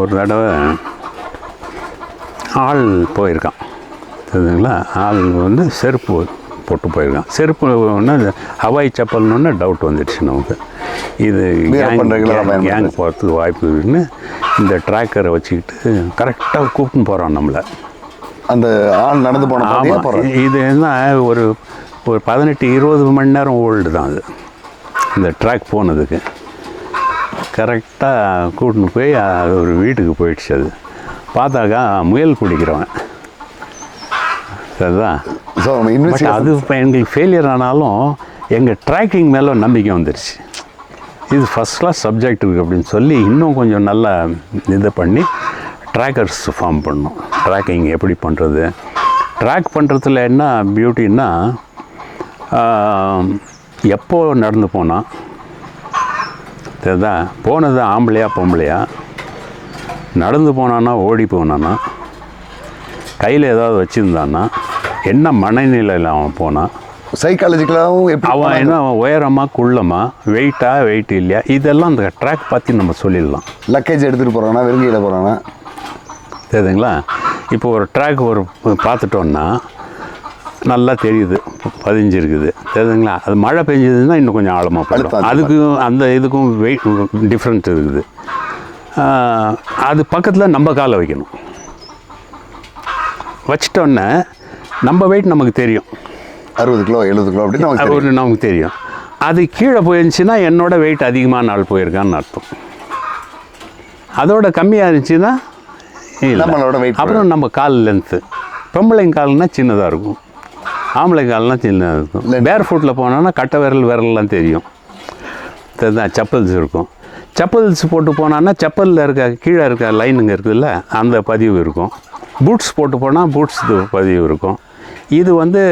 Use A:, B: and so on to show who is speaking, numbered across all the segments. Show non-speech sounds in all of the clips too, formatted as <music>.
A: ஒரு தடவை ஆள் போயிருக்கான். தெரியுதுங்களா ஆள் வந்து செருப்பு போட்டு போயிருக்கான். செருப்பு ஒன்று ஹவாய் செப்பல்னு டவுட் வந்துடுச்சு நமக்கு. இது கேங் போகிறதுக்கு வாய்ப்பு இருக்குன்னு இந்த ட்ராக்கரை வச்சுக்கிட்டு கரெக்டாக கூப்பிட்டு போகிறான் நம்மளை.
B: அந்த ஆள் நடந்து போன
A: இது என்ன ஒரு ஒரு பதினெட்டு இருபது மணி நேரம் ஓல்டு தான் அது. இந்த ட்ராக் போனதுக்கு. கரெக்டாக கூட்டின்னு போய் ஒரு வீட்டுக்கு போயிடுச்சு அது. பார்த்தாக்கா முயல் பிடிக்கிறவன். சரிதான்
B: ஸோ
A: அது இப்போ எங்களுக்கு ஃபெயிலியர் ஆனாலும் எங்கள் ட்ராக்கிங் மேலே நம்பிக்கை வந்துருச்சு. இது ஃபஸ்ட் கிளாஸ் சப்ஜெக்ட் இருக்குது அப்படின்னு சொல்லி இன்னும் கொஞ்சம் நல்லா இது பண்ணி ட்ராக்கர்ஸ் ஃபார்ம் பண்ணோம். ட்ராக்கிங் எப்படி பண்ணுறது ட்ராக் பண்ணுறதுல என்ன பியூட்டின்னா எப்போ நடந்து போனால் தெரியுதா? போனது ஆம்பளையா பொம்பளையா? நடந்து போனானா ஓடி போனானா கையில் ஏதாவது வச்சுருந்தானா என்ன மனநிலையில் அவன் போனான்
B: சைக்காலஜிக்கலாகவும்
A: அவன் என்ன உயரமா குள்ளமா வெயிட்டா வெயிட் இல்லையா? இதெல்லாம் அந்த ட்ராக் பற்றி நம்ம சொல்லிடலாம்.
B: லக்கேஜ் எடுத்துகிட்டு போகிறானா வெறுங்கையில் போகிறானா
A: தெரியுதுங்களா? இப்போ ஒரு ட்ராக் ஒரு பார்த்துட்டோன்னா நல்லா தெரியுது. பதிஞ்சிருக்குது. தெரியுதுங்களா? அது மழை பெஞ்சதுன்னா இன்னும் கொஞ்சம் ஆழமாக போயிடும்.
B: அழுத்தம்
A: அதுக்கு அந்த இதுக்கும் வெயிட் டிஃப்ரெண்ட் இருக்குது. அது பக்கத்தில் நம்ம காலை வைக்கணும். வச்சிட்டோன்னே நம்ம வெயிட் நமக்கு தெரியும்.
B: அறுபது கிலோ எழுபது கிலோ அப்படின்னு நமக்கு
A: அது
B: தெரியும்.
A: ஒரு நமக்கு தெரியும். அது கீழே போயிருந்துச்சுன்னா என்னோட வெயிட் அதிகமான ஆள் போயிருக்கான்னு அர்த்தம். அதோட கம்மியாக இருந்துச்சுன்னா.
B: நம்மளோட weight
A: அப்புறம் நம்ம கால் லென்த்து பொம்பளைங்க கால்னா சின்னதாக இருக்கும். ஆம்பளை கால்னா சின்னதாக இருக்கும். பேர் ஃபுட்டில் போனோன்னா கட்டை விரல் விரல்லாம் தெரியும். அதுதான் செப்பல்ஸ் இருக்கும். செப்பல்ஸ் போட்டு போனான்னா செப்பலில் இருக்க கீழே இருக்க லைனுங்க இருக்குதுல்ல அந்த பதிவு இருக்கும். பூட்ஸ் போட்டு போனால் பூட்ஸ் பதிவு இருக்கும். இது வந்து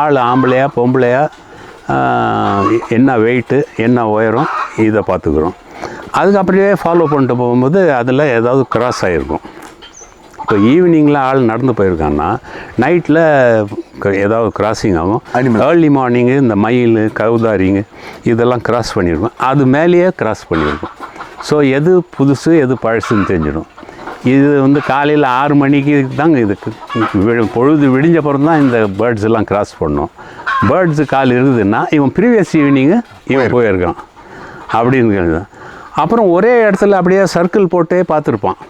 A: ஆள் ஆம்பளையா பொம்பளையா என்ன வெயிட்டு என்ன உயரம் இதை பார்த்துக்குறோம். அதுக்கு அப்படியே ஃபாலோ பண்ணிட்டு போகும்போது அதில் ஏதாவது கிராஸ் ஆகிருக்கும் இப்போ ஈவினிங்கில் ஆள் நடந்து போயிருக்கான்னா நைட்டில் ஏதாவது கிராசிங் ஆகும். ஏர்லி மார்னிங்கு இந்த மயில் கவுதாரிங்க இதெல்லாம் கிராஸ் பண்ணியிருக்கும் அது மேலேயே கிராஸ் பண்ணியிருக்கும் ஸோ எது புதுசு எது பழசுன்னு தெரிஞ்சிடும். இது வந்து காலையில் ஆறு மணிக்கு தாங்க இதுக்கு வி- பொழுது விடிஞ்ச அப்புறம் தான் இந்த பேர்ட்ஸ் எல்லாம் கிராஸ் பண்ணும். பேர்ட்ஸு கால் இருக்குதுன்னா இவன் ப்ரீவியஸ் ஈவினிங்கு இவன் போயிருக்கான். அப்படின்னு அப்புறம் ஒரே இடத்துல அப்படியே சர்க்கிள் போட்டே பார்த்துருப்பான்.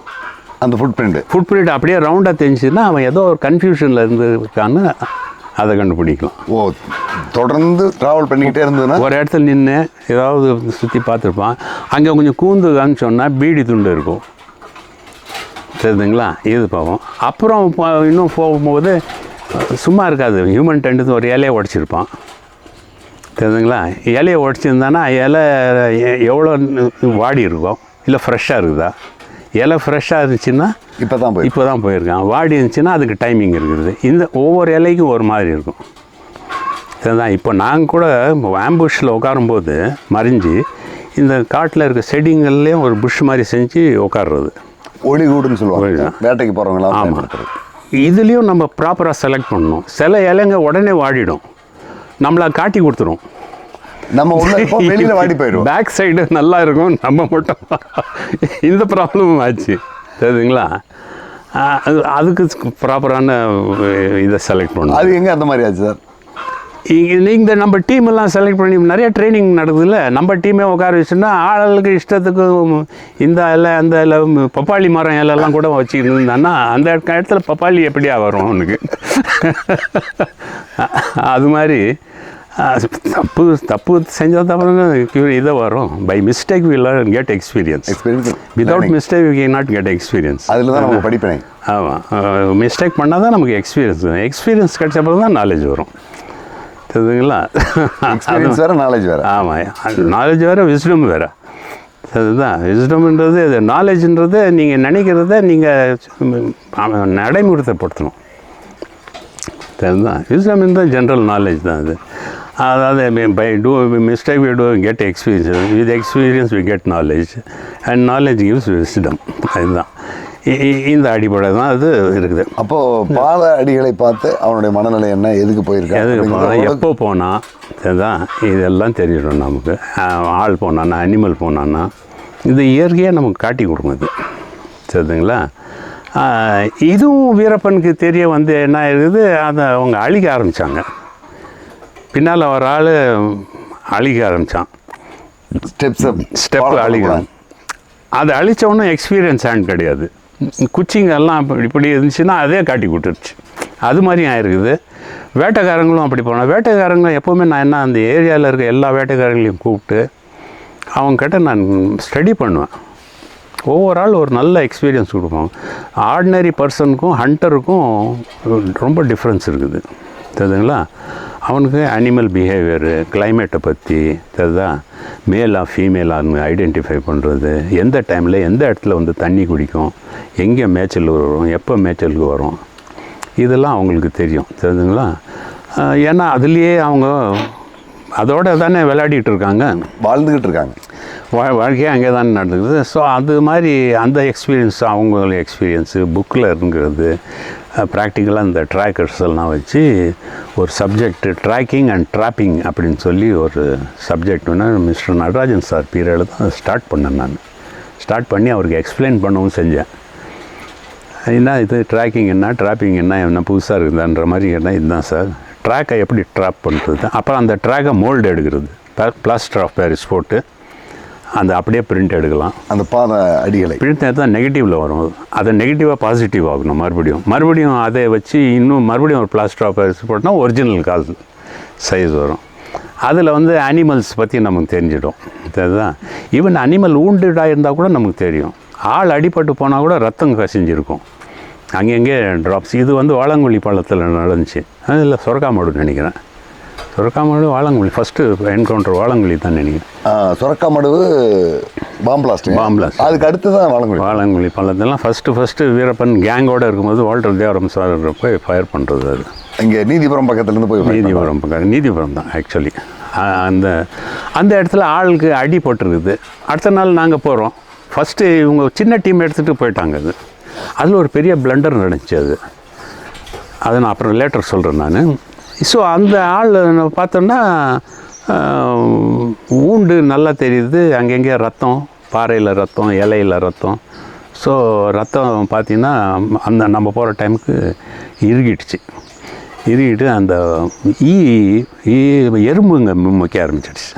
B: அந்த ஃபுட் பிரிண்ட்
A: ஃபுட் பிரிண்ட் அப்படியே ரவுண்டாக தெரிஞ்சுன்னா அவன் ஏதோ ஒரு கன்ஃபியூஷனில் இருந்திருக்கான்னு அதை கண்டுபிடிக்கலாம்.
B: ஓ தொடர்ந்து ட்ராவல் பண்ணிக்கிட்டே இருந்ததுன்னா?
A: ஒரு இடத்துல நின்று ஏதாவது சுற்றி பார்த்துருப்பான். அங்கே கொஞ்சம் கூந்துகான்னு சொன்னால் பீடி துண்டு இருக்கும். தெரியுதுங்களா? இது பார்ப்போம் அப்புறம் இன்னும் போகும்போது சும்மா இருக்காது. ஹியூமன் டென்ட்டு ஒரு இலையை உடச்சிருப்பான். தெரியுதுங்களா? இலையை உடச்சிருந்தானா இலை எவ்வளோ வாடி இருக்கும்? இல்லை ஃப்ரெஷ்ஷாக இருக்குதா? இலை ஃப்ரெஷ்ஷாக இருந்துச்சுன்னா
B: இப்போ தான் போய்
A: இப்போ தான் போயிருக்கான் வாடி இருந்துச்சுன்னா அதுக்கு டைமிங் இருக்குது. இந்த ஒவ்வொரு இலைக்கும் ஒரு மாதிரி இருக்கும். இதுதான். இப்போ நாங்கள் கூட ஆம்புஷில் உட்காரும்போது மறைஞ்சு இந்த காட்டில் இருக்க செடிங்கள்லேயும் ஒரு புஷ் மாதிரி செஞ்சு உட்கார்றது.
B: ஒளிகூடுன்னு சொல்லுவாங்க.
A: ஒளிகூடு.
B: வேட்டைக்கு போகிறவங்களாம்
A: ஆமாம் இதுலேயும் நம்ம ப்ராப்பராக செலக்ட் பண்ணணும். சில இலைங்க உடனே வாடிடும். நம்மளை காட்டி கொடுத்துரும்.
B: நம்ம உள்ள வெளியில் வாடி போயிடுவோம்.
A: பேக் சைடு நல்லா இருக்கும் நம்ம மட்டும். இந்த ப்ராப்ளமும் ஆச்சு. தெரியுதுங்களா? அதுக்கு ப்ராப்பரான இதை செலக்ட் பண்ணணும்.
B: அது எங்கே அந்த மாதிரி ஆச்சு சார்?
A: இங்கே நீங்கள் நம்ம டீம் எல்லாம் செலக்ட் பண்ணி நிறைய ட்ரைனிங் நடக்குதுல்ல? நம்ம டீமே உட்கார வச்சுன்னா ஆளுக்கு இஷ்டத்துக்கு இந்த இலை அந்த இலை பப்பாளி மரம் இலையெல்லாம் கூட வச்சுக்கிட்டு இருந்தான்னா அந்த இடத்துல பப்பாளி எப்படியா வரும் அவனுக்கு அது மாதிரி தப்பு தப்பு செஞ்சால் தப்பு இதை வரும் by mistake will get experience
B: experience
A: without mistake can not get experience
B: அதில் தான் நமக்கு படிப்பினை
A: ஆமாம் மிஸ்டேக் பண்ணால் தான் நமக்கு எக்ஸ்பீரியன்ஸ் எக்ஸ்பீரியன்ஸ் கிடைச்சப்பறம் தான் நாலேஜ் வரும். தெரியுதுங்களா
B: எக்ஸ்பீரியன்ஸ் வேறு நாலேஜ் வேறு
A: ஆமாம் நாலேஜ் வேறு விஸ்டம் வேறு அதுதான் விஸ்டம்ன்றது இது நாலேஜ்ன்றது நீங்கள் நினைக்கிறத நீங்கள் நடைமுறைப்படுத்தணும் அதுதான் தான் ஜென்ரல் நாலேஜ் தான் அது அதாவது by do mistake we do get experience with experience we get knowledge and knowledge gives wisdom அதுதான். இந்த அடிப்படை தான் அது இருக்குது.
B: அப்போது பாத அடிகளை பார்த்து அவனுடைய மனநிலை என்ன எதுக்கு போயிருக்கான்
A: எதுக்கு போனால் எப்போ போனால் இதுதான் இதெல்லாம் தெரிஞ்சிடும் நமக்கு. ஆள் போனானா அனிமல் போனானா இது இயற்கையாக நமக்கு காட்டி கொடுக்கும் இது. சரிதுங்களா ஆஹ், இதுவும் வீரப்பனுக்கு தெரிய வந்து என்ன ஆயிருக்குது? அதை அவங்க அழிக்க ஆரம்பித்தாங்க பின்னால் ஒரு ஆள் அழிக்க ஆரம்பித்தான்
B: ஸ்டெப்ஸ்
A: ஸ்டெப்பு அழிக்கணும் அது அழிச்சவனும் எக்ஸ்பீரியன்ஸ் ஹேண்ட் கிடையாது. குச்சிங்கெல்லாம் இப்படி இப்படி இருந்துச்சுன்னா அதே காட்டி கொடுத்துருச்சு. அது மாதிரி ஆயிருக்குது. வேட்டைக்காரங்களும் அப்படி போனோம் வேட்டைக்காரங்க எப்போவுமே நான் என்ன அந்த ஏரியாவில் இருக்க எல்லா வேட்டைக்காரங்களையும் கூப்பிட்டு அவங்கக்கிட்ட நான் ஸ்டடி பண்ணுவேன். ஒவ்வொரு ஆள் ஒரு நல்ல எக்ஸ்பீரியன்ஸ் கொடுப்பாங்க. ஆர்டினரி பர்சனுக்கும் ஹண்டருக்கும் ரொம்ப டிஃப்ரென்ஸ் இருக்குது. தெரியுதுங்களா? அவனுக்கு அனிமல் பிஹேவியரு கிளைமேட்டை பற்றி தெரியுதா மேலா ஃபீமேலான்னு ஐடென்டிஃபை பண்ணுறது எந்த டைமில் எந்த இடத்துல வந்து தண்ணி குடிக்கும்? எங்கே மேய்ச்சல் வரும்? எப்போ மேய்ச்சலுக்கு வரும்? இதெல்லாம் அவங்களுக்கு தெரியும். தெரியுதுங்களா ஆஹ் ஏன்னா அதுலேயே அவங்க அதோட தானே விளையாடிட்டு இருக்காங்க.
B: வாழ்ந்துகிட்டு இருக்காங்க.
A: வா வாழ்க்கையே அங்கே தான் நடந்துக்குது. ஸோ அது மாதிரி அந்த எக்ஸ்பீரியன்ஸ் அவங்க எக்ஸ்பீரியன்ஸு புக்கில் இருங்கிறது ப்ராக்டிக்கலாக இந்த ட்ராக்கர்ஸ் எல்லாம் வச்சு ஒரு சப்ஜெக்ட் ட்ராக்கிங் அண்ட் ட்ராப்பிங் அப்படின்னு சொல்லி ஒரு சப்ஜெக்ட் ஒன்று மிஸ்டர் நடராஜன் சார் பீரியடில் தான் ஸ்டார்ட் பண்ணேன் நான். ஸ்டார்ட் பண்ணி அவருக்கு எக்ஸ்பிளைன் பண்ணவும் செஞ்சேன். என்ன இது ட்ராக்கிங் என்ன ட்ராப்பிங் என்ன என்ன புதுசாக இருக்குதான்ற மாதிரி என்ன இதுதான் சார். ட்ராக்கை எப்படி ட்ராப் பண்ணுறது அப்புறம் அந்த ட்ராக்கை மோல்டு எடுக்கிறது. பிளாஸ்டர் ஆஃப் பேரிஸ் போட்டு அந்த அப்படியே பிரிண்ட் எடுக்கலாம்.
B: அந்த பாத அடிகளை.
A: பிரிண்ட் தான் நெகட்டிவில் வரும். அதை நெகட்டிவாக பாசிட்டிவ் ஆகணும் மறுபடியும். மறுபடியும் அதை வச்சு இன்னும் மறுபடியும் ஒரு பிளாஸ்டர் ஆஃப் பேரிஸ் போட்டால் ஒரிஜினல் கால் சைஸ் வரும். அதில் வந்து அனிமல்ஸ் பற்றி நமக்கு தெரிஞ்சிடும். அதுதான் ஈவன் அனிமல் ஊண்டடாக இருந்தால் கூட நமக்கு தெரியும். ஆள் அடிபட்டு போனால் கூட ரத்தம் கசிஞ்சிருக்கும். அங்கங்கே ட்ராப்ஸ் இது வந்து வாழங்குழி பள்ளத்தில் நடந்துச்சு. அதில் சொரக்காமடு நினைக்கிறேன். சொரக்காமடு வாழங்குழி. ஃபஸ்ட்டு என்கவுண்டர் வாழங்குழி தான் நினைக்கிறேன்.
B: சுரக்கா மடுவு பாம் பிளாஸ்ட். அதுக்கு அடுத்து தான் வழங்குடி
A: வாழங்குழி. பள்ளத்தெல்லாம் ஃபஸ்ட்டு ஃபஸ்ட்டு வீரப்பன் கேங்கோடு இருக்கும்போது வால்டர் தேவரம் சார் போய் ஃபயர் பண்ணுறது அது.
B: இங்கே நீதிபுரம் பக்கத்துலேருந்து போய்
A: நீதிபுரம் பக்கம் நீதிபுரம் தான் ஆக்சுவலி அந்த அந்த இடத்துல ஆளுக்கு அடி போட்டிருக்குது. அடுத்த நாள் நாங்கள் போகிறோம் ஃபஸ்ட்டு இவங்க சின்ன டீம் எடுத்துகிட்டு போயிட்டாங்க அது. அதில் ஒரு பெரிய பிளண்டர் நடந்துச்சு அது. அதை நான் அப்புறம் லேட்டர் சொல்கிறேன் நான். ஸோ அந்த ஆள் நம்ம பார்த்தோன்னா ஆஹ், ஊண்டு நல்லா தெரியுது. அங்கங்கே ரத்தம் பாறையில் ரத்தம் இலையில் ரத்தம். ஸோ ரத்தம் பார்த்தீங்கன்னா அந்த நம்ம போகிற டைமுக்கு இறுகிடுச்சு. இறுகிட்டு அந்த ஈ ஈ எறும்புங்க முக்கிய ஆரம்பிச்சிடுச்சு.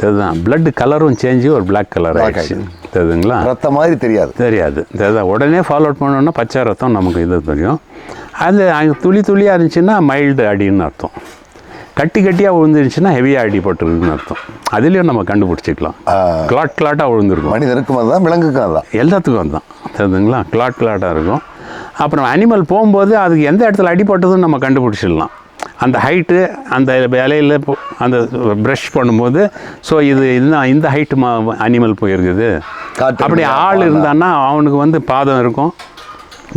A: அதுதான் blood கலரும் சேஞ்சு ஒரு black கலர் ஆயிடுச்சு. தெரியுதுங்களா?
B: ரத்த மாதிரி தெரியாது.
A: தெரியாது. அதுதான் உடனே ஃபாலோ அவுட் பண்ணோன்னா பச்சை ரத்தம் நமக்கு இது தெரியும். அது துளி துளியாக இருந்துச்சுன்னா மைல்டு அடின்னு அர்த்தம். கட்டி கட்டியாக விழுந்துருந்துச்சுன்னா ஹெவியாக அடி போட்டுருக்குன்னு அர்த்தம். அதுலேயும் நம்ம கண்டுபிடிச்சிக்கலாம். கிளாட் கிளாட்டாக விழுந்திருக்கும்
B: மனிதனுக்கும் அதுதான் விலங்குக்கும் அதுதான்.
A: எல்லாத்துக்கும் அதுதான். தெரியுதுங்களா கிளாட் கிளாட்டாக இருக்கும். அப்புறம் அனிமல் போகும்போது அதுக்கு எந்த இடத்துல அடிபட்டதுன்னு நம்ம கண்டுபிடிச்சிடலாம். அந்த ஹைட்டு அந்த இலையில் அந்த ப்ரஷ் பண்ணும்போது ஸோ இது இதுதான் இந்த ஹைட்டு மா அனிமல் போயிருக்குது. அப்படி ஆள். இருந்தான்னா அவனுக்கு வந்து பாதம் இருக்கும்.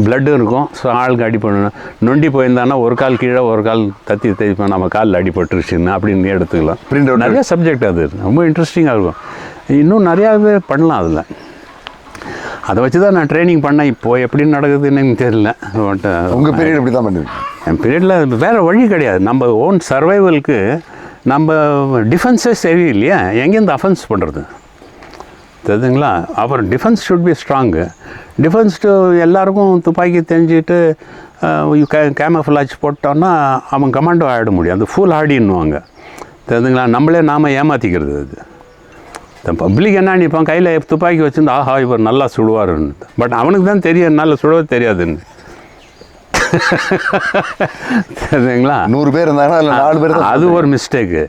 A: பிளட்டும் இருக்கும். ஸோ ஆளுக்கு அடிப்படணும் நொண்டி போயிருந்தான்னா ஒரு கால் கீழே ஒரு கால் தத்தி தைப்போம் நம்ம காலில் அடிபட்டுருச்சுன்னு அப்படின்னு எடுத்துக்கலாம்.
B: Out.
A: நிறைய சப்ஜெக்ட் அது. ரொம்ப இன்ட்ரெஸ்டிங்காக இருக்கும். இன்னும் நிறையாவே பண்ணலாம் அதில். அதை வச்சு தான் நான் ட்ரைனிங் பண்ணேன். இப்போது எப்படி நடக்குதுன்னு எனக்கு தெரியல. பட்
B: உங்கள் பீரியட் இப்படி தான் பண்ணிருக்கீங்க.
A: என் பீரியடில் வேறு வழி கிடையாது. நம்ம ஓன் சர்வைவலுக்கு நம்ம டிஃபென்ஸே சரி இல்லையா எங்கேருந்து அஃபென்ஸ் பண்ணுறது தெரியுதுங்களா அப்புறம் defence should be strong defence எல்லாருக்கும் துப்பாக்கி தெரிஞ்சுட்டு கே கேமஃபிளாஜ் போட்டோன்னா அவன் கமாண்டோ ஆகிட முடியும். அது ஃபுல் ஆடின்னுவாங்க. தெரியுதுங்களா நம்மளே நாம் ஏமாற்றிக்கிறது அது. இந்த பப்ளிக் என்ன நினைப்பான்? கையில் துப்பாக்கி வச்சுருந்து ஆஹா இவர் நல்லா சுடுவாருன்னு. பட் அவனுக்கு தான் தெரியும் என்னால் சுடவே தெரியாதுன்னு. <laughs> தெரியுதுங்களா
B: நூறு பேர் இருந்தாங்கன்னா நாலு பேர்
A: அது ஒரு மிஸ்டேக்கு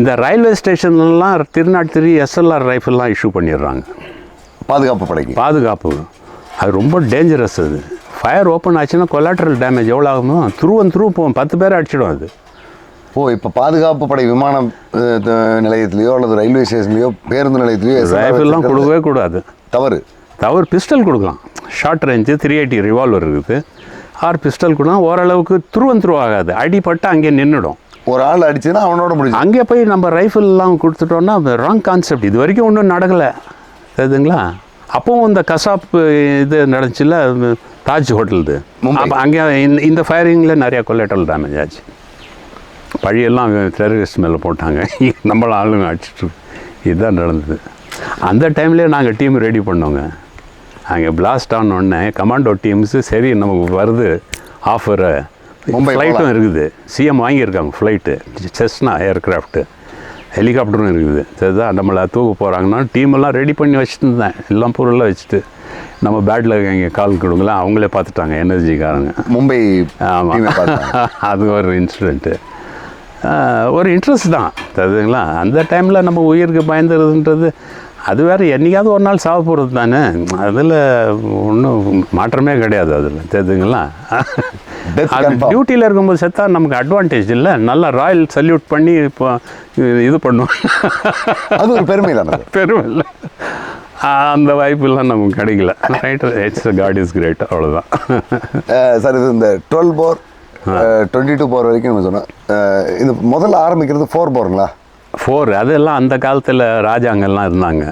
A: இந்த ரயில்வே ஸ்டேஷன்லாம் திருநாட்டுத்திரி எஸ்எல்ஆர் ரைஃபிள்லாம் இஷ்யூ பண்ணிடுறாங்க.
B: பாதுகாப்பு படைக்கு.
A: பாதுகாப்பு. அது ரொம்ப டேஞ்சரஸ் அது. ஃபயர் ஓப்பன் ஆச்சுன்னா கொலாட்ரல் டேமேஜ் எவ்வளோ ஆகுமோ த்ரூவன் த்ரூ போகும் பத்து பேர் அடிச்சிடும் அது.
B: ஓ இப்போ பாதுகாப்பு படை விமான நிலையத்திலேயோ அல்லது ரயில்வே ஸ்டேஷன்லேயோ பேருந்து நிலையத்திலேயோ
A: ரைஃபிள்லாம் கொடுக்கவே கூடாது.
B: தவறு.
A: தவிர பிஸ்டல் கொடுக்கலாம். Short range three eighty revolver இருக்குது. ஆர் பிஸ்டல் கொடுக்கலாம். ஓரளவுக்கு த்ரூவன் த்ரூ ஆகாது. அடிபட்டு அங்கே நின்றுடும்
B: ஒரு ஆள் அடிச்சுன்னா அவனோட முடிஞ்சு.
A: அங்கே போய் நம்ம ரைஃபிள்லாம் கொடுத்துட்டோன்னா ராங் கான்செப்ட் இது வரைக்கும் ஒன்றும் நடக்கலை. தெரியுதுங்களா? அப்பவும் இந்த கசாப் இது நடந்துச்சுல தாஜ் ஹோட்டலுது. அப்போ அங்கே இந்த இந்த ஃபயரிங்கில் நிறையா கொலேட்டல் டேமேஜ் ஆச்சு. பழியெல்லாம் டெரரிஸ்ட் மேலே போட்டாங்க. <laughs> நம்மள ஆளுங்க அடிச்சிட்டு இதுதான் நடந்தது. அந்த டைம்லேயே நாங்கள் டீம் ரெடி பண்ணோங்க. அங்கே பிளாஸ்ட் ஆன உடனே கமாண்டோ டீம்ஸு சரி நமக்கு வருது. ஆஃபர்
B: மும்பை
A: ஃப்ளைட்டும். இருக்குது. சிஎம் வாங்கியிருக்காங்க ஃப்ளைட்டு செஸ்னா ஏர்க்ராஃப்ட்டு ஹெலிகாப்டரும் இருக்குது. சரிதான் நம்மளை தூக்க போகிறாங்கன்னா டீம் எல்லாம் ரெடி பண்ணி வச்சுட்டு இருந்தேன். எல்லாம் பொருளெலாம் வச்சுட்டு. நம்ம பேட்டில் இங்கே கால் கொடுங்கலாம் அவங்களே பார்த்துட்டாங்க. எனர்ஜிக்காரங்க
B: மும்பை
A: ஆமாம் <laughs> அது ஒரு இன்சிடெண்ட்டு ஒரு இன்ட்ரெஸ்ட் தான். தெரியுதுங்களா அந்த டைமில் நம்ம உயிருக்கு பயந்துறதுன்றது அது வேறு என்னைக்காவது ஒரு நாள் சாவ போகிறது தானே? அதில் ஒன்றும் மாற்றமே கிடையாது அதில்
B: Death
A: அது. டியூட்டியில் இருக்கும்போது செத்தா நமக்கு அட்வான்டேஜ் இல்லை. நல்லா ராயல் சல்யூட் பண்ணி இப்போ இது பண்ணுவோம்.
B: அது ஒரு பெருமை தானே. <laughs>
A: பெருமை இல்லை அந்த வாய்ப்பெல்லாம் நமக்கு கிடைக்கல. Right it's God is great அவ்வளோதான்
B: சார் இது இந்த twelve bore twenty two bore வரைக்கும் நம்ம சொன்னோம். இது முதல்ல ஆரம்பிக்கிறது ஃபோர் போருங்களா
A: ஃபோர் அதெல்லாம் அந்த காலத்தில் ராஜாங்கெல்லாம் இருந்தாங்க.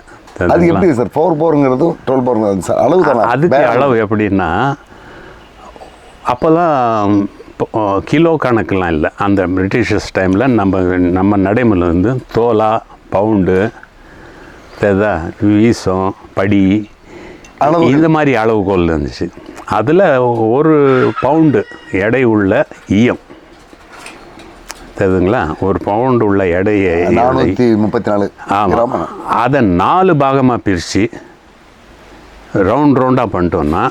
B: அது? எப்படி சார்? ஃபோர் போருங்கிறதும் டுவெல் போருங்கிறது சார். அளவு தானே?
A: அதுக்கு அளவு எப்படின்னா அப்போல்லாம் கிலோ கணக்கெலாம் இல்லை. அந்த பிரிட்டிஷர்ஸ் டைமில் நம்ம நம்ம நடைமுறையில் வந்து தோலா பவுண்டு தெரியுதா வீசம் படி. இந்த மாதிரி அளவுகோல் இருந்துச்சு. அதில் ஒரு பவுண்டு எடை உள்ள ஈயம். தெரியுதுங்களா? ஒரு பவுண்டு உள்ள எடையை
B: நானூற்றி முப்பத்தி நாலு
A: ஆமாம் அதை நாலு பாகமாக பிரித்து ரவுண்ட் ரவுண்டாக பண்ணிட்டோன்னா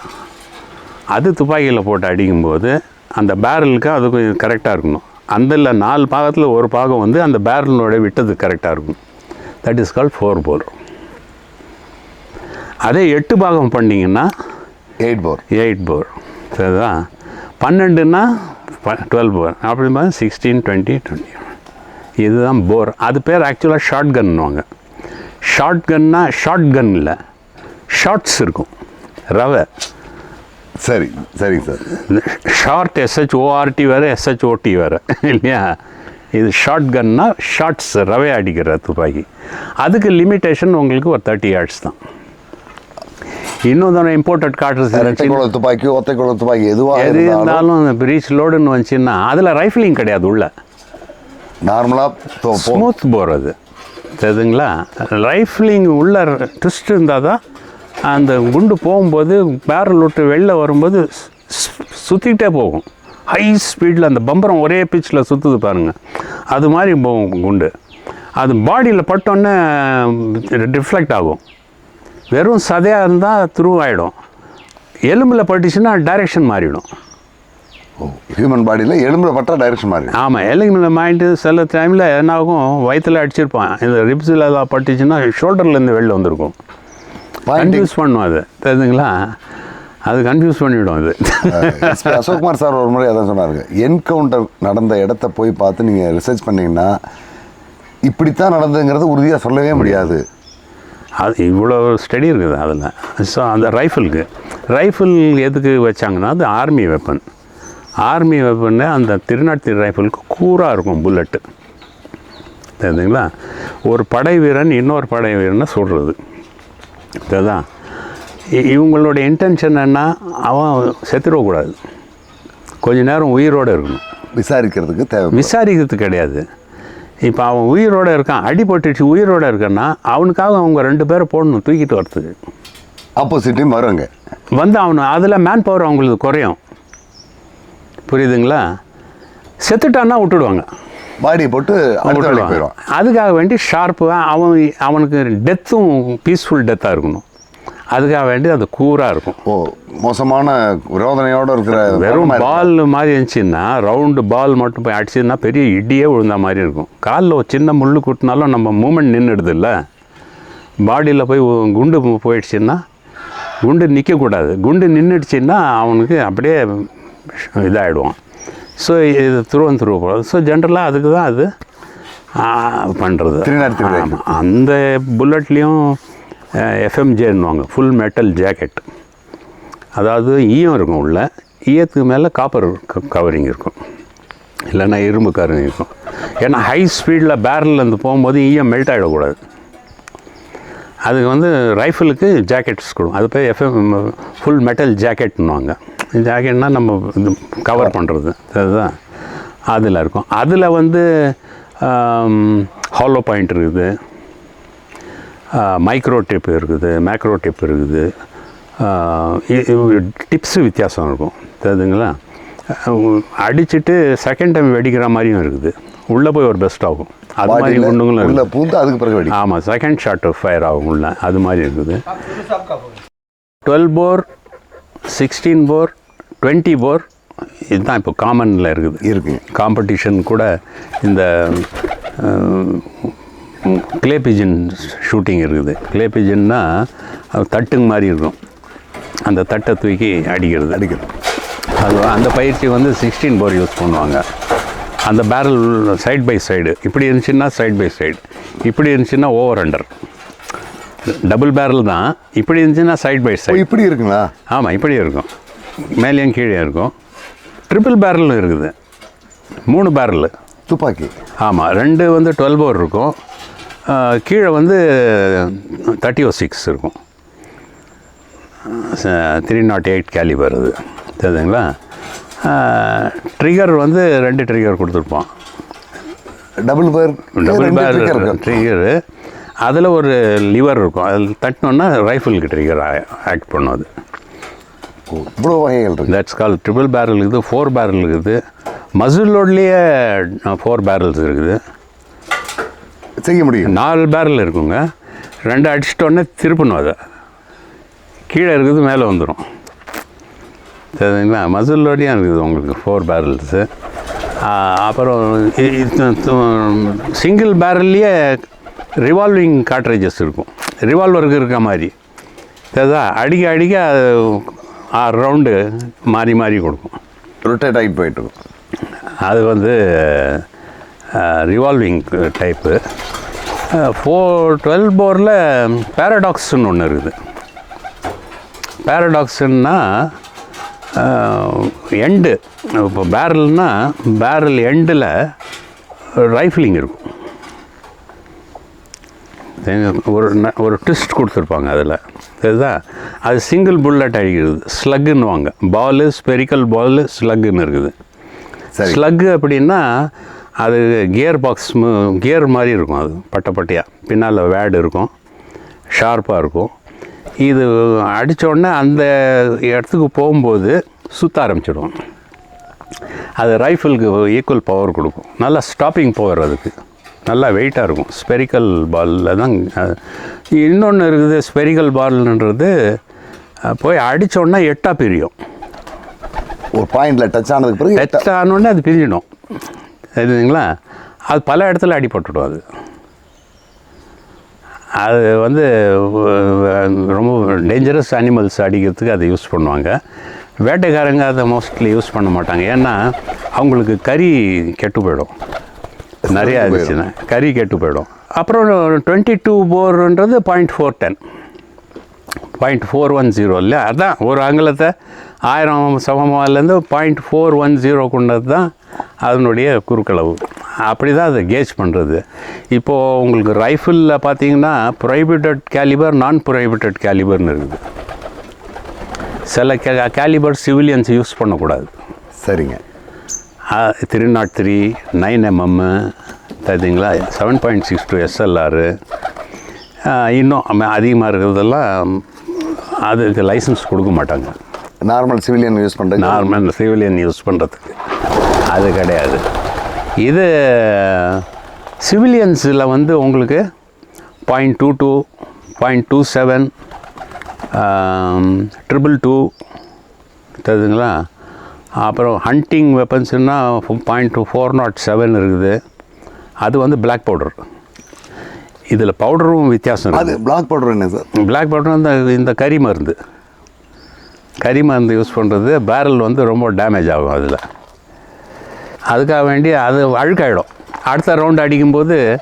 A: அது துப்பாக்கியில் போட்டு அடிக்கும்போது அந்த பேரலுக்கு அது கொஞ்சம் கரெக்டாக இருக்கணும். அந்த நாலு பாகத்தில் ஒரு பாகம் வந்து அந்த பேரலோட விட்டது கரெக்டாக இருக்கும் that is call four bore அதே எட்டு பாகம் பண்ணிங்கன்னா
B: எயிட் போர்
A: எயிட் போர் சரிதா? பன்னெண்டுன்னா டுவெல் போர் அப்படி மாதிரி சிக்ஸ்டீன் டுவெண்ட்டி டுவெண்ட்டி இதுதான் போர் அது பேர் ஆக்சுவலாக ஷார்ட் கன்னுவாங்க ஷார்ட் கன்னா ஷார்ட் கன் இல்லை. ஷார்ட்ஸ் இருக்கும். ரவை.
B: சரி சரிங்க சார்.
A: ஷார்ட் எஸ்ஹெச் ஓஆர்டி வேறு எஸ்ஹெச் ஓடி வேறு. இல்லையா? இது ஷார்ட் கன்னா ஷார்ட்ஸ் ரவை அடிக்கிற துப்பாக்கி. அதுக்கு லிமிட்டேஷன் உங்களுக்கு ஒரு தேர்ட்டி யார்ட்ஸ் தான். இன்னொன்று இம்போர்ட்டட் காட்டுறது
B: ரெட்டை குழல் துப்பாக்கி ஒத்தை குழல் துப்பாக்கி எதுவாக
A: எது
B: இருந்தாலும்
A: இருந்தாலும் அந்த பிரீச் லோடுன்னு வந்துச்சுன்னா அதில் ரைஃபிளிங் கிடையாது உள்ள.
B: நார்மலாக
A: ஸ்மூத் போர் அது தெரியுதுங்களா? ரைஃபிளிங் உள்ள ட்விஸ்ட் இருந்தால் தான் அந்த குண்டு போகும்போது பேரல் விட்டு வெளில வரும்போது சுற்றிக்கிட்டே போகும். ஹை ஸ்பீடில் அந்த பம்பரம் ஒரே பிச்சில் சுற்றுது பாருங்கள் அது மாதிரி போகும் குண்டு. அது பாடியில் பட்டோன்னே ரிஃப்ளெக்ட் ஆகும். வெறும் சதையாக இருந்தால் த்ரூ ஆகிடும் எலும்பில் பட்டுச்சுன்னா டைரெக்ஷன் மாறிடும்.
B: ஹியூமன் பாடியில் எலும்புல பட்டா டைரக்ஷன் மாதிரி
A: ஆமாம் எலும்பில் மாயிட்டு சில டைமில் என்ன ஆகும்? வயிற்றில் அடிச்சிருப்பான். இந்த ரிப்ஸில் ஏதாவது பட்டுச்சுன்னா ஷோல்டர்லேருந்து வெளில வந்திருக்கும். கன்ஃபியூஸ் பண்ணும் அது. தெரியுதுங்களா அது கன்ஃபியூஸ் பண்ணிவிடும் அது.
B: அசோக்குமார் சார் ஒரு முறை அதான் சொன்னாருங்க. என்கவுண்டர் நடந்த இடத்த போய் பார்த்து நீங்கள் ரிசர்ச் பண்ணீங்கன்னா இப்படித்தான் நடந்ததுங்கிறது உறுதியாக சொல்லவே முடியாது.
A: அது இவ்வளோ ஸ்டடி இருக்குது அதில். ஸோ அந்த ரைஃபிளுக்கு ரைஃபிள் எதுக்கு வச்சாங்கன்னா அது ஆர்மி வெப்பன் ஆர்மி வெப்பன்னு அந்த திருநாட்டு ரைஃபிளுக்கு கூராக இருக்கும் புல்லட்டு தெரியுதுங்களா ஒரு படை வீரன் இன்னொரு படை வீரனை சுடுறது. தெரியுதா? இ- இவங்களோட இன்டென்ஷன் என்ன அவன் செத்துடக்கூடாது. கொஞ்ச நேரம் உயிரோடு இருக்கணும்.
B: விசாரிக்கிறதுக்கு தேவை
A: விசாரிக்கிறது கிடையாது. இப்போ அவன் உயிரோடு இருக்கான் அடிபட்டுச்சு உயிரோடு இருக்கான்னா அவனுக்காக அவங்க ரெண்டு பேரை போடணும் தூக்கிட்டு வரத்துக்கு.
B: ஆப்போசிட்டையும் வருவாங்க.
A: வந்து அவனு அதில் மேன் பவர் அவங்களுக்கு குறையும். புரியுதுங்களா? செத்துட்டான்னா விட்டுடுவாங்க.
B: பாடியை போட்டு
A: விட்டுடுவாங்க. அதுக்காக வேண்டி ஷார்ப்பு அவன் அவனுக்கு டெத்தும் பீஸ்ஃபுல் டெத்தாக இருக்கணும். அதுக்காக வேண்டி அது கூராக இருக்கும்.
B: ஓ மோசமான ரோதனையோடு இருக்கிற
A: வெறும் பால் மாதிரி இருந்துச்சுன்னா ரவுண்டு பால் மட்டும் போய் அடிச்சதுன்னா பெரிய இடியே விழுந்த மாதிரி இருக்கும். காலில் ஒரு சின்ன முள் குட்டினாலும் நம்ம மூமெண்ட் நின்றுடுது இல்லை பாடியில் போய் குண்டு போயிடுச்சுன்னா குண்டு நிற்கக்கூடாது குண்டு நின்றுடுச்சுன்னா அவனுக்கு அப்படியே இதாகிடுவான் ஸோ இது துருவன் துருவ போகிறது ஸோ ஜென்ரலாக அதுக்கு தான் அது பண்ணுறது
B: 303 rifle.
A: ஆமாம் அந்த புல்லட்லேயும் எஃப்எம்ஜேன்னுவாங்க ஃபுல் மெட்டல் ஜாக்கெட் அதாவது ஈயம் இருக்கும் உள்ள. ஈயத்துக்கு மேலே காப்பர் கவரிங் இருக்கும். இல்லைன்னா இரும்பு கவரிங் இருக்கும். ஏன்னா ஹை ஸ்பீடில் பேரல்லேருந்து போகும்போது ஈயம் மெல்ட் ஆகிடக்கூடாது அதுக்கு வந்து ரைஃபிளுக்கு ஜாக்கெட்ஸ் கொடுக்கும் அது போய் எஃப்எம் ஃபுல் மெட்டல் ஜாக்கெட்னுவாங்க ஜாக்கெட்னால் நம்ம இது கவர் பண்ணுறது அதுதான். அதில் இருக்கும். அதில் வந்து ஹாலோ பாயிண்ட் இருக்குது. மைக்ரோ டிப் இருக்குது மேக்ரோ டிப் இருக்குது. டிப்ஸு வித்தியாசம் இருக்கும் தெரியுதுங்களா? அடிச்சுட்டு செகண்ட் டைம் வெடிக்கிற மாதிரியும் இருக்குது. உள்ளே போய் ஒரு பெஸ்ட் ஆகும். அது மாதிரி குண்டுங்களும்
B: உள்ள
A: இருக்குது.
B: பூந்து அதுக்கு பிறகு
A: ஆமாம் செகண்ட் ஷாட் ஃபயர் ஆகும் உள்ள. அது மாதிரி இருக்குது. Twelve bore sixteen bore twenty bore இதுதான் இப்போ காமனில் இருக்குது.
B: இருக்குங்க
A: காம்படிஷன் கூட இந்த கிளே பிஜன் ஷூட்டிங் இருக்குது. கிளே பிஜன்னா தட்டுங்க மாதிரி இருக்கும். அந்த தட்டை தூக்கி அடிக்கிறது.
B: அடிக்கிறது
A: அது அந்த பயிற்சி வந்து சிக்ஸ்டீன் போர் யூஸ் பண்ணுவாங்க. அந்த பேரல் சைடு பை சைடு இப்படி இருந்துச்சுன்னா சைடு பை சைடு இப்படி இருந்துச்சுன்னா ஓவர் அண்டர் டபுள் பேரல் தான். இப்படி இருந்துச்சுன்னா சைடு பை சைடு
B: இப்படி இருக்குங்களா?
A: ஆமாம் இப்படி இருக்கும். மேலேயும் கீழே இருக்கும். ட்ரிபிள் பேரலும் இருக்குது. மூணு பேரல்
B: துப்பாக்கி.
A: ஆமாம் ரெண்டு வந்து டுவெல் போர் இருக்கும். கீழே வந்து தேர்ட்டி ஓ சிக்ஸ் இருக்கும். த்ரீ நாட் எயிட் கேலிபர் அது. தெரியுதுங்களா? ட்ரிகர் வந்து ரெண்டு ட்ரிகர் கொடுத்துருப்போம்
B: டபுள் பேர்
A: டபுள் பேர் ட்ரிகரு அதில் ஒரு லிவர் இருக்கும். அதில் தட்டினோன்னா ரைஃபிளுக்கு ட்ரிகர் ஆக்ட் பண்ணும் அது.
B: இவ்வளோ வகைகள் இருக்கு.
A: தட்ஸ் கால் ட்ரிபிள் பேரல் இருக்குது ஃபோர் பேரல் இருக்குது. மசிலோட்லேயே ஃபோர் பேரல்ஸ் இருக்குது.
B: செய்ய முடியும்.
A: நாலு பேரல் இருக்குங்க. ரெண்டு அடிச்சிட்டோன்னே திருப்பணும் அதை. கீழே இருக்குது மேலே வந்துடும் சரிங்களா? மசிலோடையும் இருக்குது உங்களுக்கு ஃபோர் பேரல்ஸு அப்புறம் சிங்கிள் பேரல்லையே ரிவால்விங் காட்ரேஜஸ் இருக்கும். ரிவால்வருக்கு இருக்க மாதிரி. சரிதா? அடிக்க அடிக்க அது ஆறு ரவுண்டு மாறி மாறி கொடுக்கும்.
B: ரொட்டேட் ஆகிட்டு போயிட்டு இருக்கும்.
A: அது வந்து ரிவால்விங் டைப்பு ஃபோர் டுவெல் போரில் பேரடாக்ஸ்னு ஒன்று இருக்குது. பேரடாக்ஸ்ன்னா எண்டு இப்போ பேரல்னா பேரல் எண்டில் ரைஃபிளிங் இருக்கும்? ஒரு ஒரு ட்விஸ்ட் கொடுத்துருப்பாங்க அதில். தெரியுதா அது சிங்கிள் புல்லட் அடிக்கிறது. ஸ்லக்குன்னுவாங்க பாலு ஸ்பெரிக்கல் பால் ஸ்லக்குன்னு இருக்குது. ஸ்லக்கு அப்படின்னா அது கியர் பாக்ஸ் கியர் மாதிரி இருக்கும் அது பட்டை பட்டையாக பின்னால் வேடு இருக்கும் ஷார்ப்பாக இருக்கும். இது அடிச்ச உடனே அந்த இடத்துக்கு போகும்போது சுற்ற ஆரம்பிச்சிடும். அது ரைஃபிளுக்கு ஈக்குவல் பவர் கொடுக்கும். நல்லா ஸ்டாப்பிங் பவர் அதுக்கு. நல்லா வெயிட்டாக இருக்கும். ஸ்பெரிக்கல் பாலில் தான் இன்னொன்று இருக்குது ஸ்பெரிக்கல் பால்ன்றது போய் அடிச்ச உடனே எட்டாக பிரியும்.
B: ஒரு பாயிண்ட்ல டச் ஆனதுக்கு பிறகு
A: டச் ஆனோடனே அது பிரிஞ்சிடும். தெரியுதுங்களா? அது பல இடத்துல அடிபட்டுடும் அது. அது வந்து ரொம்ப டேஞ்சரஸ் அனிமல்ஸ் அடிக்கிறதுக்கு அதை யூஸ் பண்ணுவாங்க. வேட்டைக்காரங்க அதை மோஸ்ட்லி யூஸ் பண்ண மாட்டாங்க. ஏன்னா அவங்களுக்கு கறி கெட்டு போயிடும். நிறைய இருந்துச்சுன்னா கறி கெட்டு போயிடும். அப்புறம் twenty two போர்ன்றது point four ten point four one zero இல்லையா? அதான் ஒரு அங்குலத்தை ஆயிரம் சமமாலேருந்து பாயிண்ட் ஃபோர் ஒன் ஜீரோ கொண்டது தான் அதனுடைய குறுக்களவு. அப்படி தான் அதை கேஜ் பண்ணுறது இப்போது உங்களுக்கு ரைஃபிளில் பார்த்தீங்கன்னா ப்ரைபிட்டட் கேலிபர் நான் ப்ரைபிட்டட் கேலிபர்னு இருக்குது. சில கே கேலிபர் சிவிலியன்ஸ் யூஸ் பண்ணக்கூடாது.
B: சரிங்க.
A: Three not three nine MM தெரியுங்களா seven point six two SLR இன்னும் அதிகமாக இருக்கிறதெல்லாம் அதுக்கு லைசன்ஸ் கொடுக்க மாட்டாங்க.
B: நார்மல் சிவிலியன் யூஸ் பண்ணுறது
A: நார்மல் சிவிலியன் யூஸ் பண்ணுறதுக்கு அது கிடையாது. இது சிவிலியன்ஸில் வந்து உங்களுக்கு point two two point two seven triple two தெரியுதுங்களா? அப்புறம் hunting வெப்பன்ஸ்னால் point two four nought seven இருக்குது. அது வந்து பிளாக் பவுடர் இதில் பவுடரும் வித்தியாசம்
B: அது பிளாக் பவுடர் என்ன சார்
A: பிளாக் பவுடர் வந்து இந்த கறி மருந்து. கறி மருந்து யூஸ் பண்ணுறது பேரல் வந்து ரொம்ப டேமேஜ் ஆகும் அதில். அதுக்காக வேண்டி அது அழுக்காயிடும். அடுத்த ரவுண்டு அடிக்கும்போது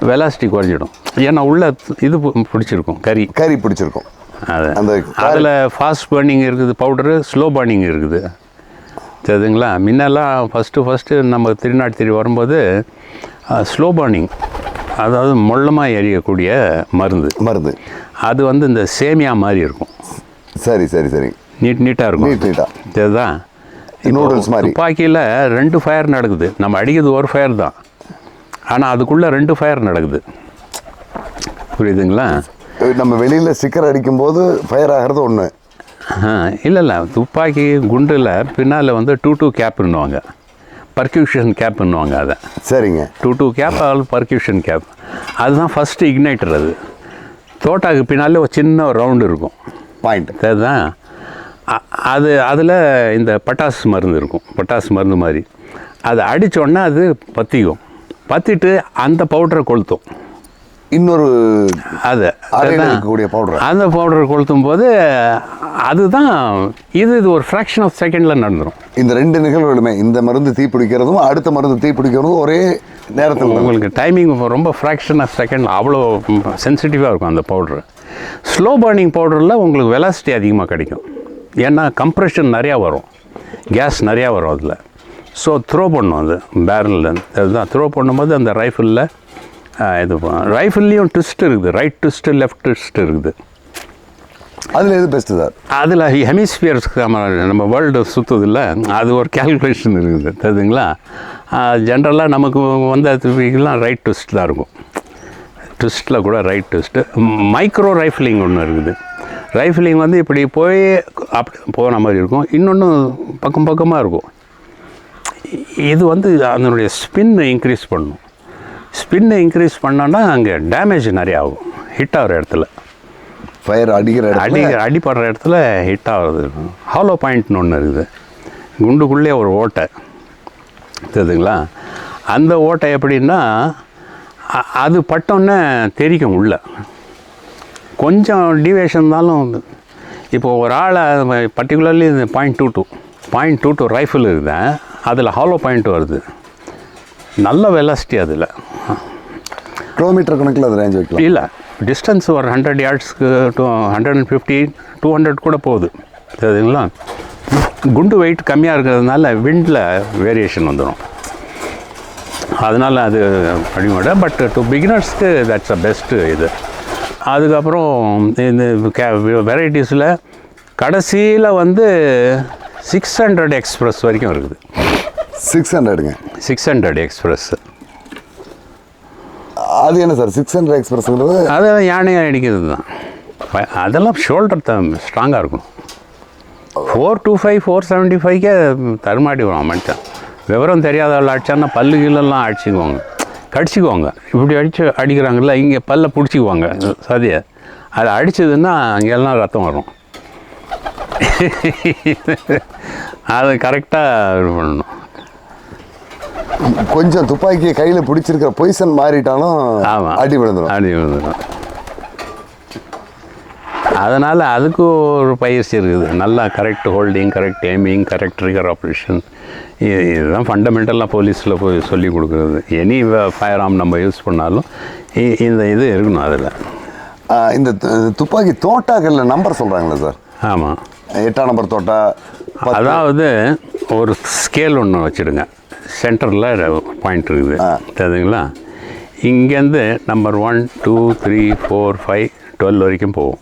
A: வெலாசிட்டி குறைஞ்சிடும். ஏன்னா உள்ள இது பிடிச்சிருக்கும் கறி.
B: கறி பிடிச்சிருக்கும்.
A: அது.
B: அந்த
A: அதில் ஃபாஸ்ட் பர்னிங் இருக்குது பவுடரு ஸ்லோ பர்னிங் இருக்குது. தெரியுதுங்களா? முன்னெல்லாம் ஃபஸ்ட்டு ஃபஸ்ட்டு நம்ம திருநாட்டு திரி வரும்போது ஸ்லோ பர்னிங் அதாவது மொள்ளமாக எரியக்கூடிய மருந்து.
B: மருந்து.
A: அது வந்து இந்த சேமியா மாதிரி இருக்கும்.
B: சரி சரி சரி.
A: நீட் நீட்டாக இருக்கும்.
B: நீட் நீட்டா.
A: இதுதான்
B: நூடுல்ஸ் மாதிரி.
A: துப்பாக்கியில் ரெண்டு ஃபயர் நடக்குது. நம்ம அடிக்கிறது ஒரு ஃபயர் தான். ஆனால் அதுக்குள்ளே ரெண்டு ஃபயர் நடக்குது. புரியுதுங்களா?
B: நம்ம வெளியில் ஸ்டிக்கர் அடிக்கும்போது ஃபயர் ஆகிறது ஒன்று
A: இல்லை இல்லை. துப்பாக்கி குண்டில் பின்னால் வந்து டூ டூ கேப்புன்னுவாங்க பர்க்யூஷன் கேப்புன்னுவாங்க அதை.
B: சரிங்க.
A: Two two cap all percussion cap அதுதான் ஃபஸ்ட்டு இக்னைட்டர் அது. தோட்டாக்கு பின்னாலே ஒரு சின்ன ரவுண்டு இருக்கும்.
B: பாயிண்ட்
A: அதுதான் அது அதில் இந்த பட்டாசு மருந்து இருக்கும். பட்டாசு மருந்து மாதிரி. அது அடித்தோடனே அது பற்றிக்கும் பற்றிட்டு அந்த பவுடரை கொளுத்தும்.
B: இன்னொரு
A: அது.
B: இருக்கக்கூடிய பவுடர்.
A: அந்த பவுடர் கொளுத்தும் போது அதுதான் இது இது ஒரு ஃப்ராக்ஷன் ஆஃப் செகண்டில் நடந்துடும்
B: இந்த ரெண்டு நிகழ்வுகளுமே இந்த மருந்து தீ பிடிக்கிறதும் அடுத்த மருந்து தீ பிடிக்கிறதும் ஒரே நேரத்தில்.
A: உங்களுக்கு டைமிங் ரொம்ப ஃப்ராக்ஷன் ஆஃப் செகண்ட் அவ்வளோ சென்சிட்டிவாக இருக்கும் அந்த பவுட்ரு. ஸ்லோ பர்னிங் பவுடரில் உங்களுக்கு வெலாசிட்டி அதிகமாக கிடைக்கும். ஏன்னா கம்ப்ரெஷன் நிறையா வரும். கேஸ் நிறையா வரும் அதில். ஸோ த்ரோ பண்ணும் அது பேரலில் அதுதான் த்ரோ பண்ணும்போது அந்த ரைஃபிளில் இது ரைஃபிள்லேயும் ட்விஸ்ட் இருக்குது. ரைட் ட்விஸ்ட்டு லெஃப்ட் ட்விஸ்ட் இருக்குது.
B: அதுல எது பெஸ்ட் சார்?
A: அதில் ஹெமிஸ்பியர்ஸ் நம்ம வேர்ல்டு சுற்றுதில்ல அது ஒரு கேல்குலேஷன் இருக்குது. தெரியுதுங்களா? ஜென்ரலாக நமக்கு வந்து அதுலாம் ரைட் ட்விஸ்ட் தான் இருக்கும். ட்விஸ்ட்டில் கூட ரைட் ட்விஸ்ட்டு மைக்ரோ ரைஃபிளிங் ஒன்று இருக்குது. ரைஃபிளிங் வந்து இப்படி போய் அப்படி போன மாதிரி இருக்கும். இன்னொன்று பக்கம் பக்கமாக இருக்கும். இது வந்து அதனுடைய ஸ்பின்னை இன்க்ரீஸ் பண்ணும். ஸ்பின்னை இன்க்ரீஸ் பண்ணோன்னா அங்கே டேமேஜ் நிறையா ஆகும். ஹிட் ஆகிற இடத்துல.
B: ஃபயர் அடிக்கிற
A: அடி அடிப்படுற இடத்துல ஹிட் ஆகுது ஹாலோ பாயிண்ட்னு ஒன்று இருக்குது. குண்டுக்குள்ளே ஒரு ஓட்டை. தெரியுதுங்களா? அந்த ஓட்டை எப்படின்னா அது பட்டோன்னே தெரிக்கும் உள்ள. கொஞ்சம் டிவியேஷன் இருந்தாலும் இப்போ ஒரு ஆளை பர்டிகுலர்லி இந்த point two two point two two rifle இருக்குதேன் அதில் ஹாலோ பாயிண்ட் வருது. நல்ல வெலாசிட்டி அதில்.
B: கிலோமீட்டர் கணக்கில் அது ரேஞ்ச் வைக்கலாம்.
A: இல்லை. டிஸ்டன்ஸ் ஒரு hundred யார்ட்ஸ்க்கு two hundred and fifty two hundred கூட போகுது. சரிங்களா? குண்டு வெயிட் கம்மியாக இருக்கிறதுனால விண்டில் வேரியேஷன் வந்துடும் அதனால் அது அடிமோட பட் டு பிகினர்ஸ்க்கு தட்ஸ் அ பெஸ்ட்டு இது. அதுக்கப்புறம் இந்த கே வெரைட்டிஸில் கடைசியில் வந்து சிக்ஸ் ஹண்ட்ரட் எக்ஸ்பிரஸ் வரைக்கும் இருக்குது.
B: சிக்ஸ் ஹண்ட்ரடுங்க.
A: Six hundred express.
B: அது என்ன சார் சிக்ஸ் ஹண்ட்ரட் எக்ஸ்பிரஸ்ங்கிறது
A: அதெல்லாம் யானையாக அடிக்கிறது தான். அதெல்லாம் ஷோல்டர் த ஸ்ட்ராங்காக இருக்கும். Four two five four seventy ஃபைவ்க்கே தருமாடி வரும் மனுஷன் விவரம் தெரியாத ஆள் அடிச்சான்னா பல்லு கீழெல்லாம் அடிச்சுக்குவாங்க. கடிச்சிக்குவாங்க. இப்படி அடிச்சு அடிக்கிறாங்கல்ல இங்கே பல்ல பிடிச்சிக்குவாங்க. சதியை. அது அடிச்சதுன்னா அங்கெல்லாம் ரத்தம் வரும். அது கரெக்டாக இது பண்ணணும்.
B: கொஞ்சம் துப்பாக்கியை கையில் பிடிச்சிருக்கிற பொசிஷன் மாறிட்டாலும்
A: ஆமாம்
B: அடி விழுந்துடும்
A: அடி விழுந்துடும் அதனால் அதுக்கு ஒரு பயிற்சி இருக்குது. நல்லா correct holding correct aiming correct trigger operation இதுதான் ஃபண்டமெண்டலாக போலீஸில் போய் சொல்லி கொடுக்குறது. எனி ஃபயர் ஆர்ம் நம்ம யூஸ் பண்ணாலும் இந்த இது இருக்கணும் அதில்.
B: இந்த துப்பாக்கி தோட்டாக்கல்ல நம்பர் சொல்கிறாங்களே சார்?
A: ஆமாம்
B: எட்டாம் நம்பர் தோட்டா
A: அதாவது ஒரு ஸ்கேல் ஒன்று வச்சுடுங்க. சென்டரில் பாயிண்ட் இருக்குது. தெரியுதுங்களா? இங்கேருந்து number one two three four five twelve வரைக்கும் போகும்.